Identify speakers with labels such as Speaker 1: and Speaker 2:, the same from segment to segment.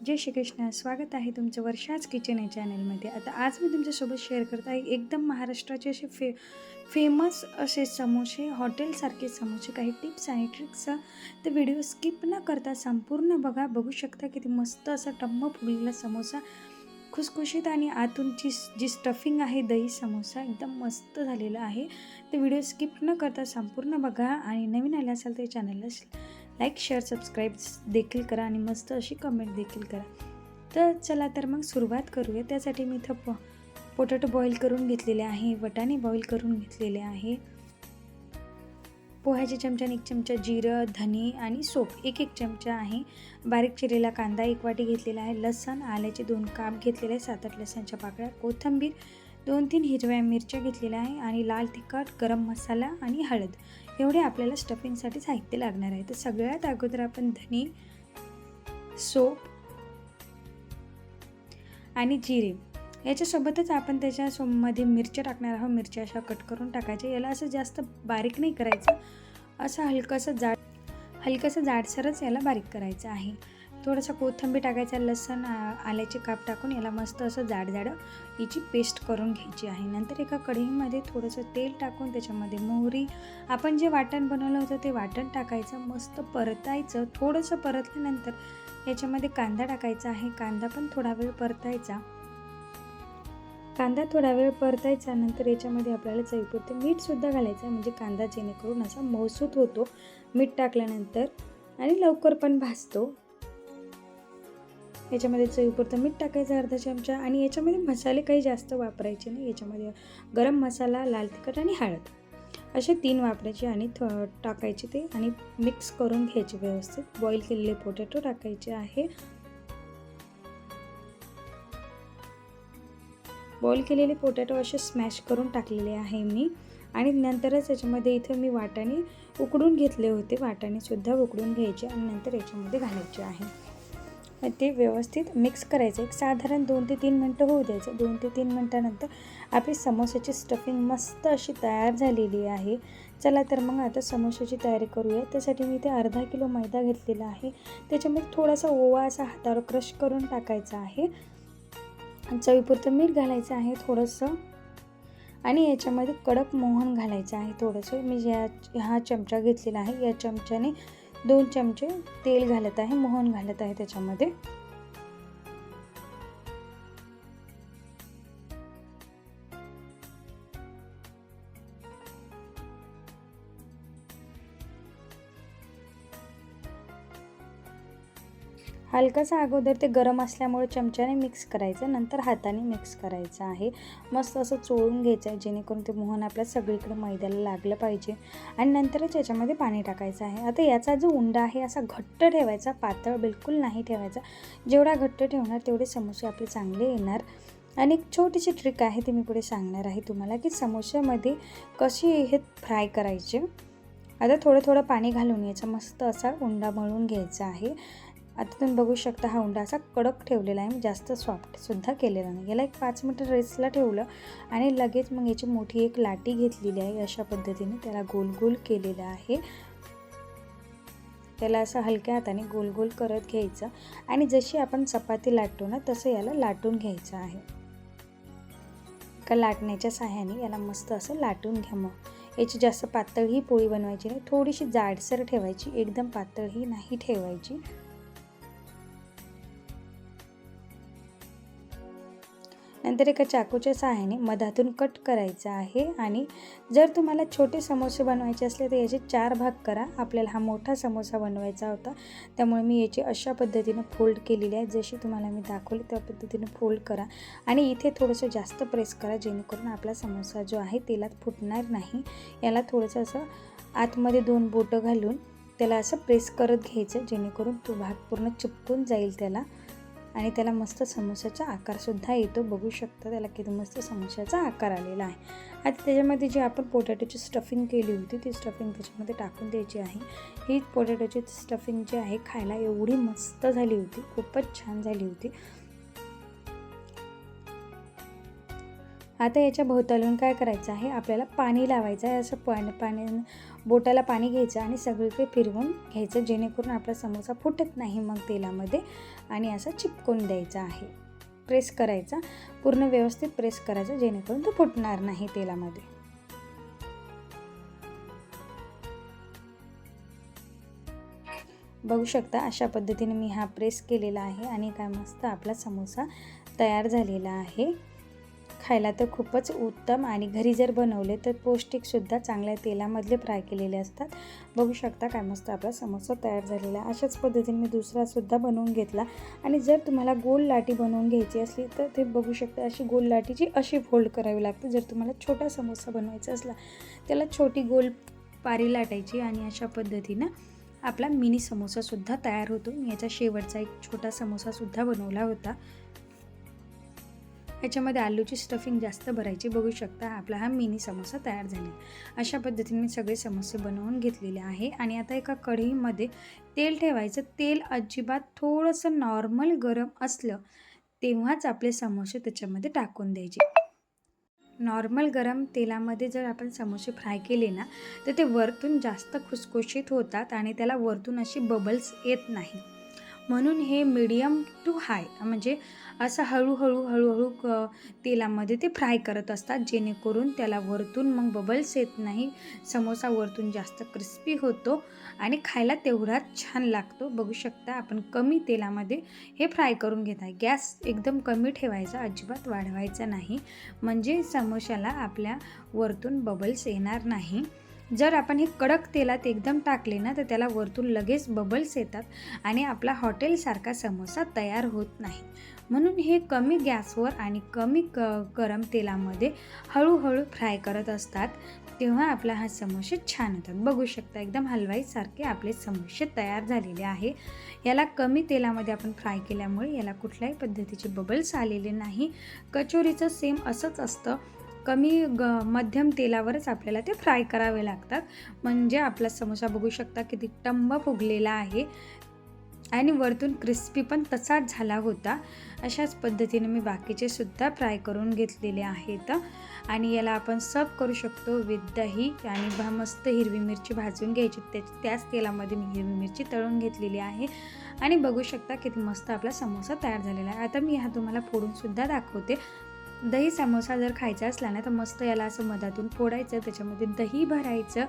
Speaker 1: जय श्री कृष्ण स्वागत आहे तुमचं वर्षाच किचन या चॅनलमध्ये. आता आज मी तुमच्यासोबत शेअर करत आहे एकदम महाराष्ट्राचे असे फे फेमस असे समोसे हॉटेलसारखे समोसे. काही टिप्स आणि ट्रिक्स तर व्हिडिओ स्किप न करता संपूर्ण बघा. बघू शकता किती मस्त असा टम्म फुगलेला समोसा. खुसखुशीत आणि आतूनची जी स्टफिंग आहे दही समोसा एकदम मस्त झालेला आहे. तर व्हिडिओ स्किप न करता संपूर्ण बघा. आणि नवीन आले असाल तर चॅनलला लाईक शेअर सबस्क्राईब देखील करा आणि मस्त अशी कमेंट देखील करा. तर चला तर मग सुरुवात करूया. त्यासाठी मी इथं प पोटॅटो बॉईल करून घेतलेले आहे वटाणे बॉईल करून घेतलेले आहे. पोह्याच्या चमच्याने एक चमचा जिरं धने आणि सोप एक एक चमचा आहे. बारीक चिरेला कांदा एक वाटी घेतलेला आहे. लसण आल्याचे दोन काप घेतलेले आहे. सात आठ लसणच्या पाकळ्या कोथिंबीर दोन तीन हिरव्या मिरच्या घेतलेल्या आहे. आणि लाल तिखट गरम मसाला आणि हळद. एवढे आपल्याला स्टफिंगसाठी साहित्य लागणार आहे. तर सगळ्यात अगोदर आपण धने सोप आणि जिरे याच्यासोबतच आपण त्याच्या सोमध्ये मिरच्या टाकणार आहोत. मिरच्या अशा कट करून टाकायच्या. याला असं जास्त बारीक नाही करायचं. असं हलकंसं जाड हलकंसं जाडसरच याला बारीक करायचं आहे. थोडंसं कोथिंबीर टाकायचा लसण आल्याचे काप टाकून याला मस्त असं जाड जाड याची पेस्ट करून घ्यायची आहे. नंतर एका कढईमध्ये थोडंसं तेल टाकून त्याच्यामध्ये मोहरी आपण जे वाटण बनवलं होतं ते वाटण टाकायचं मस्त परतायचं. थोडंसं परतल्यानंतर याच्यामध्ये कांदा टाकायचा आहे. कांदा पण थोडा वेळ परतायचा. कांदा थोडा वेळ परतायचा नंतर याच्यामध्ये आपल्याला चवीपुरते मीठसुद्धा घालायचं म्हणजे कांदा जेणेकरून असा मौसूत होतो. मीठ टाकल्यानंतर आणि लवकर पण भाजतो. याच्यामध्ये चवीपुरतं मीठ टाकायचं अर्धा चमचा आणि याच्यामध्ये मसाले काही जास्त वापरायचे नाही. याच्यामध्ये गरम मसाला लाल तिखट आणि हळद. असे तीन वापरायचे आणि थ टाकायचे ते आणि मिक्स करून घ्यायचे व्यवस्थित. बॉईल केलेले पोटॅटो टाकायचे आहे. बॉईल केलेले पोटॅटो असे स्मॅश करून टाकलेले आहे मी. आणि नंतरच याच्यामध्ये इथं मी वाटाणे उकडून घेतले होते. वाटाणेसुद्धा उकडून घ्यायचे आणि नंतर याच्यामध्ये घालायचे आहे. ते व्यवस्थित मिक्स करायचं. एक साधारण दोन ते तीन मिनटं होऊ द्यायचं. दोन ते तीन मिनटानंतर आपली समोसाची स्टफिंग मस्त अशी तयार झालेली आहे. चला तर मग आता समोसाची तयारी करूया. त्यासाठी मी इथे अर्धा किलो मैदा घेतलेला आहे. त्याच्यामध्ये थोडासा ओवा असा हातावर क्रश करून टाकायचा आहे. चवीपुरतं मीठ घालायचं आहे थोडंसं. आणि याच्यामध्ये कडक मोहन घालायचं आहे थोडंसं. मी ज्या हा चमचा घेतलेला आहे. या चमच्याने दोन चमचे तेल घालत आहे मोहन घालत आहे त्याच्यामध्ये. हलकासा अगोदर ते गरम असल्यामुळे चमच्याने मिक्स करायचं नंतर हाताने मिक्स करायचं आहे. मस्त असं चोळून घ्यायचं आहे जेणेकरून ते मोहन आपल्या सगळीकडे मैद्याला लागलं पाहिजे. आणि नंतरच याच्यामध्ये पाणी टाकायचं आहे. आता याचा जो उंडा आहे असा घट्ट ठेवायचा पातळ बिलकुल नाही ठेवायचा. जेवढा घट्ट ठेवणार तेवढे समोसे आपले चांगले येणार. आणि एक छोटीशी ट्रिक आहे ती मी पुढे सांगणार आहे तुम्हाला की समोश्यामध्ये कशी हे फ्राय करायचे. आता थोडं थोडं पाणी घालून याचा मस्त असा उंडा मळून घ्यायचा आहे. आता तुम्ही बघू शकता हा उंडा असा कडक ठेवलेला आहे जास्त सॉफ्टसुद्धा केलेला नाही. याला एक पाच मिनटं रेस्टला ठेवलं आणि लगेच मग याची मोठी एक लाटी घेतलेली आहे अशा पद्धतीने. त्याला गोल गोल केलेलं आहे. त्याला असं हलक्या हाताने गोल गोल करत घ्यायचं आणि जशी आपण चपाती लाटतो ना तसं याला लाटून घ्यायचं आहे. का लाटण्याच्या साह्याने याला मस्त असं लाटून घ्या मग. याची जास्त पातळ ही पोळी बनवायची नाही थोडीशी जाडसर ठेवायची एकदम पातळ ही नाही ठेवायची. नंतर एका चाकूच्या सहाय्याने मधातून कट करायचा आहे आणि जर तुम्हाला छोटे समोसे बनवायचे असले तर याचे चार भाग करा. आपल्याला हा मोठा समोसा बनवायचा होता. त्यामुळे मी याची अशा पद्धतीनं फोल्ड केलेली आहे. जशी तुम्हाला मी दाखवली त्या पद्धतीने फोल्ड करा. आणि इथे थोडंसं जास्त प्रेस करा जेणेकरून आपला समोसा जो आहे तेलात फुटणार नाही. याला थोडंसं असं आतमध्ये दोन बोटं घालून त्याला असं प्रेस करत घ्यायचं जेणेकरून तो भाग पूर्ण चिपकून जाईल त्याला. आणि त्याला मस्त समोसाचा आकारसुद्धा येतो. बघू शकता त्याला किती मस्त समोसाचा आकार आलेला आहे. आता त्याच्यामध्ये जी आपण पोटॅटोची स्टफिंग केली होती ती स्टफिंग त्याच्यामध्ये टाकून द्यायची आहे. ही पोटॅटोची स्टफिंग जी आहे खायला एवढी मस्त झाली होती. खूपच छान झाली होती. आता याच्या भोवतालून काय करायचं आहे? आपल्याला पाणी लावायचं आहे. असं पाणी पाणी बोटाला पाणी घ्यायचं आणि सगळीकडे फिरवून घ्यायचं जेणेकरून आपला समोसा फुटत नाही मग तेलामध्ये आणि असा चिपकून द्यायचा आहे. प्रेस करायचा. पूर्ण व्यवस्थित प्रेस करायचा जेणेकरून तो फुटणार नाही तेलामध्ये. बघू शकता अशा पद्धतीने मी हा प्रेस केलेला आहे आणि काय मस्त आपला समोसा तयार झालेला आहे. खायला तर खूपच उत्तम आणि घरी जर बनवले तर पौष्टिकसुद्धा चांगल्या तेलामधले फ्राय केलेले असतात. बघू शकता काय मस्त आपला समोसा तयार झालेला अशाच पद्धतीने मी दुसरासुद्धा बनवून घेतला आणि जर तुम्हाला गोल लाटी बनवून घ्यायची असली तर ते बघू शकता अशी गोल लाटीची अशी फोल्ड करावी लागते. जर तुम्हाला छोटा समोसा बनवायचा असला त्याला छोटी गोल पारी लाटायची आणि अशा पद्धतीनं आपला मिनी समोसासुद्धा तयार होतो. मी याचा शेवटचा एक छोटा समोसासुद्धा बनवला होता. याच्यामध्ये आलूची स्टफिंग जास्त भरायची बघू शकता आपला हा मिनी समोसा तयार झाला. अशा पद्धतीने मी सगळे समोसे बनवून घेतलेले आहे. आणि आता एका कढईमध्ये तेल ठेवायचं. तेल अजिबात थोडंसं नॉर्मल गरम असलं तेव्हाच आपले समोसे त्याच्यामध्ये टाकून द्यायचे. नॉर्मल गरम तेलामध्ये जर आपण समोसे फ्राय केले ना तर ते वरतून जास्त खुसखुशीत होतात आणि त्याला वरतून अशी बबल्स येत नाही. म्हणून हे मीडियम टू हाय म्हणजे असं हळूहळू हळूहळू क तेलामध्ये ते फ्राय करत असतात जेणेकरून त्याला वरतून मग बबल्स येत नाही. समोसा वरतून जास्त क्रिस्पी होतो आणि खायला तेवढाच छान लागतो. बघू शकता आपण कमी तेलामध्ये हे फ्राय करून घेत आहे. गॅस एकदम कमी ठेवायचा अजिबात वाढवायचा नाही. म्हणजे समोशाला आपल्या वरतून बबल्स येणार नाही. जर आपण हे कडक तेलात एकदम टाकले ना तर त्याला वरतून लगेच बबल्स येतात आणि आपला हॉटेलसारखा समोसा तयार होत नाही. म्हणून हे कमी गॅसवर आणि कमी क गरम तेलामध्ये हळूहळू फ्राय करत असतात तेव्हा आपला हा समोसे छान होतात. बघू शकता एकदम हलवाईसारखे आपले समोसे तयार झालेले आहे. याला कमी तेलामध्ये आपण फ्राय केल्यामुळे याला कुठल्याही पद्धतीचे बबल्स आलेले नाही. कचोरीचं सेम असंच असतं. कमी ग मध्यम तेलावरच आपल्याला ते फ्राय करावे लागतात. म्हणजे आपला समोसा बघू शकता किती टंब फुगलेला आहे. आणि वरतून क्रिस्पी पण तसाच झाला होता. अशाच पद्धतीने मी बाकीचे सुद्धा फ्राय करून घेतलेले आहेत. आणि याला आपण सर्व करू शकतो विथ दही आणि भा मस्त हिरवी मिरची भाजून घ्यायची. त्या त्याच तेलामध्ये मी हिरवी मिरची तळून घेतलेली आहे. आणि बघू शकता किती मस्त आपला समोसा तयार झालेला आहे. आता मी हा तुम्हाला फोडूनसुद्धा दाखवते. दही समोसा जर खायचा असला ना तर मस्त याला असं मधातून फोडायचं त्याच्यामध्ये दही भरायचं.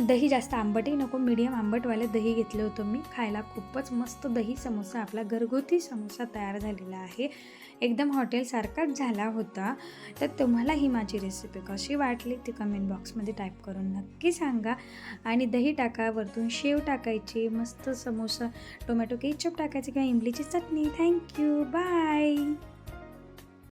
Speaker 1: दही जास्त आंबटही नको मीडियम आंबटवाले दही घेतलं होतं मी. खायला खूपच मस्त दही समोसा आपला घरगुती समोसा तयार झालेला आहे. एकदम हॉटेलसारखाच झाला होता. तर तुम्हाला ही माझी रेसिपी कशी वाटली ती कमेंट बॉक्समध्ये टाईप करून नक्की सांगा. आणि दही टाका वरतून शेव टाकायची मस्त समोसा टोमॅटो केचप टाकायची किंवा इमलीची चटणी. Thank you bye